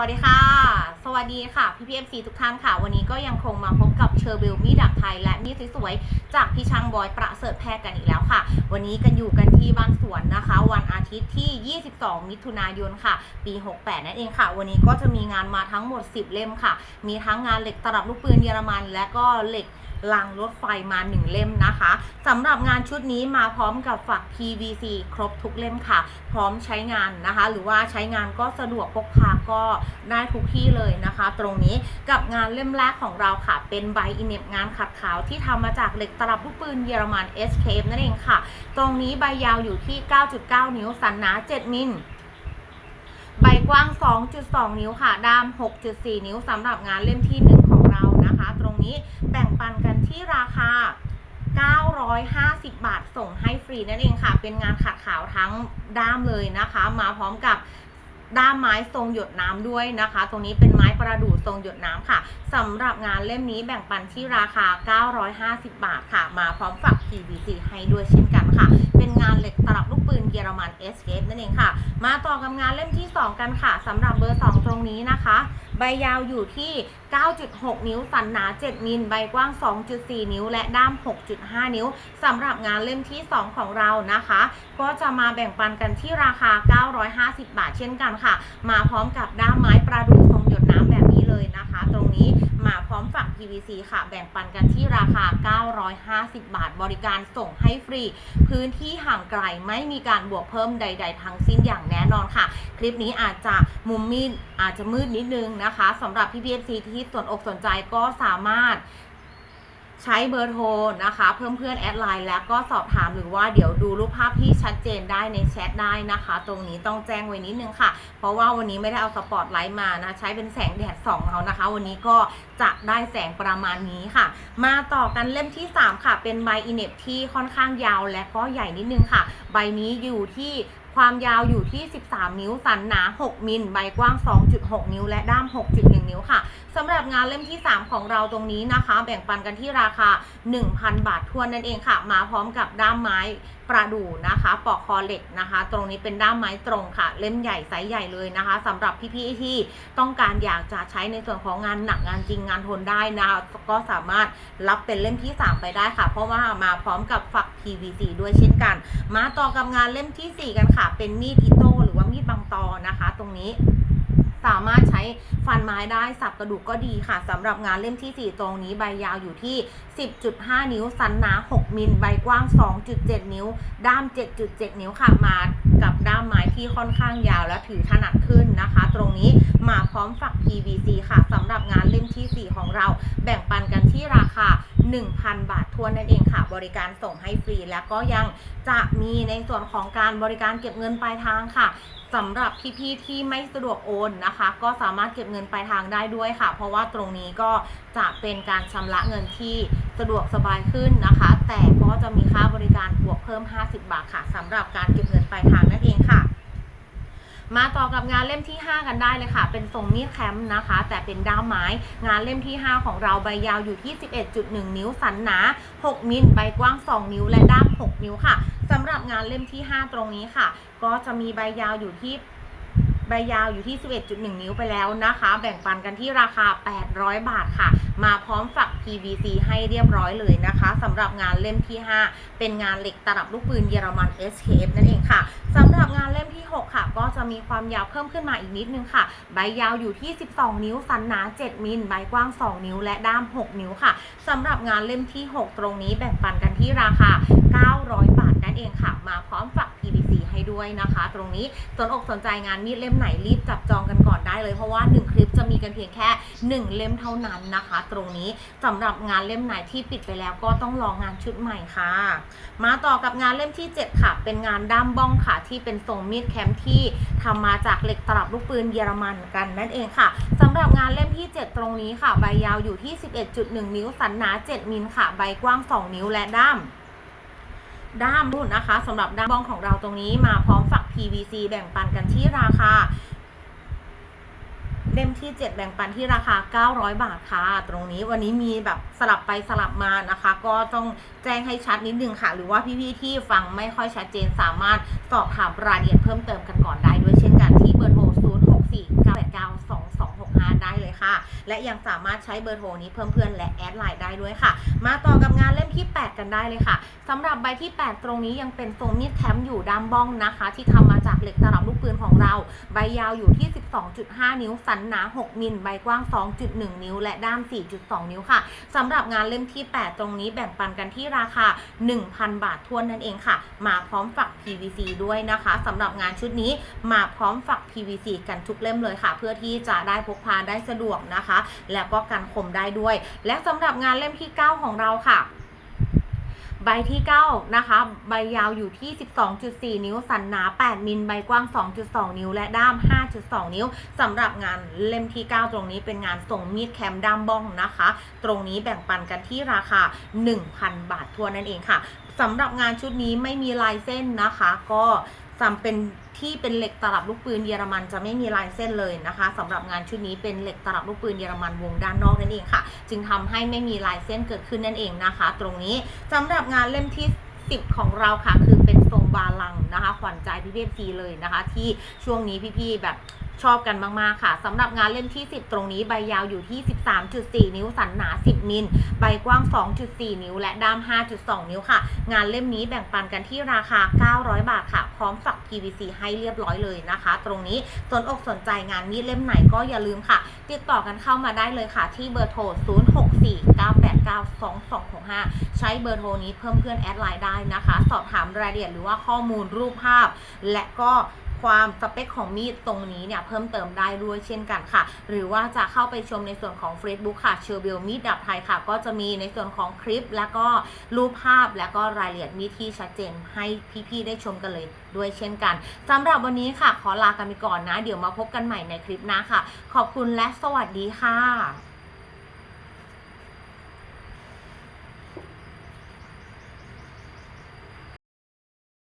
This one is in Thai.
วัสดีค่ะ สวัสดีค่ะ พี่พีเอฟซีทุกท่านค่ะ วันนี้ก็ยังคงมาพบกับเชอร์เบลมีดักไทยและมีดสวยๆจากพี่ช่างบอยประเสริฐแพทย์กันอีกแล้วค่ะ วันนี้กันอยู่กันที่บ้านสวนนะคะ วันอาทิตย์ที่ 22 มิถุนายนค่ะ ปี 68 นั่นเองค่ะ วันนี้ก็จะมีงานมาทั้งหมด 10 เล่มค่ะ มีทั้งงานเหล็กตลับลูกปืนเยอรมัน และก็เหล็กรางรถไฟมา1เล่มนะคะสำหรับงานชุดนี้มาพร้อมกับฝัก PVC ครบทุกเล่มค่ะ พร้อมใช้งานนะคะ หรือว่าใช้งานก็สะดวกพกพาก็ได้ทุกที่เลยนะคะ ตรงนี้กับงานเล่มแรกของเราค่ะ เป็นใบอินเนบงานขัดขาวที่ทำมาจากเหล็กตลับลูกปืนเยอรมัน SKF นั่นเองค่ะ ตรงนี้ใบยาวอยู่ที่ 9.9 นิ้ว สันหนา 7 มิลใบกว้าง 2.2 นิ้วค่ะ ด้าม 6.4 นิ้วสำหรับงานเล่มที่ 1 ของเรานะคะ ตรงนี้แบ่งปันกันที่ราคา 950 บาทส่งให้ฟรีนั่นเองค่ะ เป็นงานขัดขาวทั้งด้ามเลยนะคะ มาพร้อมกับ ด้ามไม้ทรงหยดน้ำด้วยนะคะ ตรงนี้เป็นไม้ประดู่ทรงหยดน้ำค่ะสำหรับงานเล่มนี้แบ่งปันที่ราคา 950 บาทค่ะ มาพร้อมฝัก PVC ให้ด้วยเช่นกัน ค่ะ เป็นงานเหล็กตลับลูกปืนเยอรมัน SKF นั่นเองค่ะ มาต่อกับงานเล่มที่ 2 กันค่ะสำหรับเบอร์ 2 ตรงนี้นะคะ ใบยาวอยู่ที่ 9.6 นิ้ว สันหนา 7 มิล ใบกว้าง 2.4 นิ้ว และด้าม 6.5 นิ้วสำหรับงานเล่มที่ 2 ของเรานะคะ ก็จะมาแบ่งปันกันที่ราคา 950 บาทเช่นกันค่ะ มาพร้อมกับด้ามไม้ประดู่ PVC ค่ะ แบ่งปันกันที่ราคา 950 บาท บริการส่งให้ฟรี พื้นที่ห่างไกลไม่มีการบวกเพิ่มใด ๆ ทั้งสิ้นอย่างแน่นอนค่ะ คลิปนี้อาจจะมุมมีดอาจจะมืดนิดนึงนะคะสำหรับพี่พีเอฟซีที่สนอกสนใจก็สามารถ ใช้เบอร์โทรนะคะ เพิ่มเพื่อนแอดไลน์แล้วก็สอบถามหรือว่าเดี๋ยวดูรูปภาพที่ชัดเจนได้ในแชทได้นะคะ ตรงนี้ต้องแจ้งไว้นิดนึงค่ะ เพราะว่าวันนี้ไม่ได้เอาสปอตไลท์มานะ ใช้เป็นแสงแดดส่องเอานะคะ วันนี้ก็จะได้แสงประมาณนี้ค่ะ มาต่อกันเล่มที่ 3 ค่ะ เป็นใบอินเนบที่ค่อนข้างยาวและก็ใหญ่นิดนึงค่ะ ใบนี้อยู่ที่ ความยาวอยู่ที่ 13 นิ้ว สันหนา 6 มิล ใบกว้าง 2.6 นิ้ว และด้าม 6.1 นิ้วค่ะสำหรับงานเล่มที่ 3 ของเราตรงนี้นะคะ แบ่งปันกันที่ราคา 1,000 บาททวนนั่นเองค่ะ มาพร้อมกับด้ามไม้ ประดู่นะคะปอกคอเหล็กนะคะ ตรงนี้เป็นด้ามไม้ตรงค่ะ เล่มใหญ่ไซส์ใหญ่เลยนะคะสำหรับพี่ๆที่ต้องการอยากจะใช้ในส่วนของงานหนักงานจริงงานทนได้นะะก็สามารถรับเป็นเล่มที่ 3 ไปได้ค่ะ เพราะว่ามาพร้อมกับฝัก PVC ด้วยเช่นกัน มาต่อกับงานเล่มทีสี่4 กันค่ะ เป็นมีดอิโต้หรือว่ามีดบางตอนะคะ ตรงนี้ สามารถใช้ฟันไม้ได้สับกระดูกก็ดีค่ะสำหรับงานเล่มที่ 4 ตรงนี้ใบยาวอยู่ที่ 10.5 นิ้ว สันหนา 6 มิลใบกว้าง 2.7 นิ้ว ด้าม 7.7 นิ้วค่ะมากับด้ามไม้ที่ค่อนข้างยาวและถือถนัดขึ้นนะคะ ตรงนี้มาพร้อมฝัก PVC ค่ะสำหรับงานเล่มทีสี่4 ของเราแบ่งปันกันที่ราคา 1,000 บาททวนนั่นเองค่ะ บริการส่งให้ฟรี แล้วก็ยังจะมีในส่วนของการบริการเก็บเงินปลายทางค่ะสำหรับพี่ๆที่ไม่สะดวกโอนนะคะ ก็สามารถเก็บเงินปลายทางได้ด้วยค่ะ เพราะว่าตรงนี้ก็จะเป็นการชำระเงินที่สะดวกสบายขึ้นนะคะ แต่ก็จะมีค่าบริการบวกเพิ่ม 50 บาทค่ะสำหรับการเก็บเงินปลายทางนั่นเองค่ะ มาต่อกับงานเล่มที่ 5 กันได้เลยค่ะ เป็นทรงมีดแคมป์นะคะ แต่เป็นด้ามไม้งานเล่มที่ 5 ของเราใบยาวอยู่ที่ 11.1 นิ้วสันหนา 6 มิลใบกว้าง 2 นิ้วและด้าม 6 นิ้วค่ะสำหรับงานเล่มที่ 5 ตรงนี้ค่ะ ก็จะมีใบยาวอยู่ที่ ใบยาวอยู่ที่ 11.1 นิ้วไปแล้วนะคะ แบ่งปันกันที่ราคา 800 บาทค่ะ มาพร้อมฝัก PVC ให้เรียบร้อยเลยนะคะสำหรับงานเล่มที่ 5 เป็นงานเหล็กตลับลูกปืนเยอรมัน SKF นั่นเองค่ะสำหรับงานเล่มที่ 6 ค่ะ ก็จะมีความยาวเพิ่มขึ้นมาอีกนิดนึงค่ะ ใบยาวอยู่ที่ 12 นิ้ว สันหนา 7 มิล ใบกว้าง 2 นิ้ว และด้าม 6 นิ้วค่ะสำหรับงานเล่มที่ 6 ตรงนี้แบ่งปันกันที่ราคา 900 บาทนั่นเองค่ะ มาพร้อมฝัก PVC ให้ด้วยนะคะ ตรงนี้สนอกสนใจงานมีดเล่มไหนรีบจับจองกันก่อนได้เลยเพราะว่า 1 คลิปจะมีกันเพียงแค่ 1 เล่มเท่านั้นนะคะ ตรงนี้สำหรับงานเล่มไหนที่ปิดไปแล้วก็ต้องรองานชุดใหม่ค่ะ มาต่อกับงานเล่มที่ 7 ค่ะ เป็นงานด้ามบ้องค่ะ ที่เป็นทรงมีดแคมป์ที่ทำมาจากเหล็กตลับลูกปืนเยอรมันกันนั่นเองค่ะสำหรับงานเล่มที่ 7 ตรงนี้ค่ะ ใบยาวอยู่ที่ 11.1 นิ้วสันหนา 7 มิลค่ะ ใบกว้าง 2 นิ้วและด้าม ด้ามรุ่นนะคะสำหรับด้ามบ้องของเราตรงนี้มาพร้อมฝัก PVC แบ่งปันกันที่ราคาเล่มที่ 7 แบ่งปันที่ราคา 900 บาทค่ะ ตรงนี้วันนี้มีแบบสลับไปสลับมานะคะ ก็ต้องแจ้งให้ชัดนิดนึงค่ะ หรือว่าพี่ๆที่ฟังไม่ค่อยชัดเจนสามารถสอบถามรายละเอียดเพิ่มเติมกันก่อนได้ด้วยเช่นกันที่เบอร์โทร 0 6 4 9 8 9 2 5 ได้เลยค่ะ และยังสามารถใช้เบอร์โทรนี้เพิ่มเพื่อนและแอดไลน์ได้ด้วยค่ะ มาต่อกับงานเล่มที่ 8 กันได้เลยค่ะสำหรับใบที่ 8 ตรงนี้ยังเป็นทรงมีดแคมอยู่ด้ามบ้องนะคะ ที่ทำมาจากเหล็กตลับลูกปืนของเรา ใบยาวอยู่ที่ 12.5 นิ้ว สันหนา 6 มิล ใบกว้าง 2.1 นิ้ว และด้าม 4.2 นิ้วค่ะสำหรับงานเล่มที่ 8 ตรงนี้แบ่งปันกันที่ราคา 1,000 บาททวนนั่นเองค่ะ มาพร้อมฝัก PVC ด้วยนะคะสำหรับงานชุดนี้มาพร้อมฝัก PVC กันทุกเล่มเลยค่ะ เพื่อที่จะได้พกพาได้สะดวกนะคะ แล้วก็กันคมได้ด้วย และสำหรับงานเล่มที่ 9 ของเราค่ะใบที่ 9 นะคะ ใบยาวอยู่ที่ 12.4 นิ้ว สันหนา 8 มิล ใบกว้าง 2.2 นิ้ว และด้าม 5.2 นิ้วสำหรับงานเล่มที่ 9 ตรงนี้เป็นงานส่งมีดแคมด้ามบ้องนะคะ ตรงนี้แบ่งปันกันที่ราคา 1,000 บาททัวนั่นเองค่ะสำหรับงานชุดนี้ไม่มีลายเส้นนะคะ ก็ จำเป็นที่เป็นเหล็กตลับลูกปืนเยอรมันจะไม่มีลายเส้นเลยนะคะสำหรับงานชุดนี้เป็นเหล็กตลับลูกปืนเยอรมันวงด้านนอกนั่นเองค่ะ จึงทำให้ไม่มีลายเส้นเกิดขึ้นนั่นเองนะคะ ตรงนี้สำหรับงานเล่มที่10 ของเราค่ะ คือเป็นทรงบาลังนะคะขวัญใจพี่พีซีเลยนะคะ ที่ช่วงนี้พี่ๆแบบ ชอบกันมาก ๆ ค่ะสำหรับงานเล่มที่ 10 ตรงนี้ใบยาวอยู่ที่ 13.4 นิ้วสันหนา 10 มิล ใบกว้าง 2.4 นิ้ว และด้าม 5.2 นิ้วค่ะ งานเล่มนี้แบ่งปันกันที่ราคา 900 บาทค่ะ พร้อมฝัก PVC ให้เรียบร้อยเลยนะคะ ตรงนี้สนอกสนใจงานมีดเล่มไหนก็อย่าลืมค่ะ ติดต่อกันเข้ามาได้เลยค่ะ ที่เบอร์โทร 0649892265 ใช้เบอร์โทรนี้เพิ่มเพื่อนแอดไลน์ได้นะคะ สอบถามรายละเอียดหรือว่าข้อมูลรูปภาพ และก็ ความสเปคของมีดตรงนี้เนี่ยเพิ่มเติมได้ด้วยเช่นกันค่ะ หรือว่าจะเข้าไปชมในส่วนของ Facebook ค่ะเชอร์เบลมีดดับไทยค่ะ ก็จะมีในส่วนของคลิป และก็รูปภาพและก็รายละเอียดมีดที่ชัดเจนให้พี่ๆได้ชมกันเลยด้วยเช่นกันสำหรับวันนี้ค่ะ ขอลากันไปก่อนนะ เดี๋ยวมาพบกันใหม่ในคลิปหน้าค่ะ ขอบคุณและสวัสดีค่ะ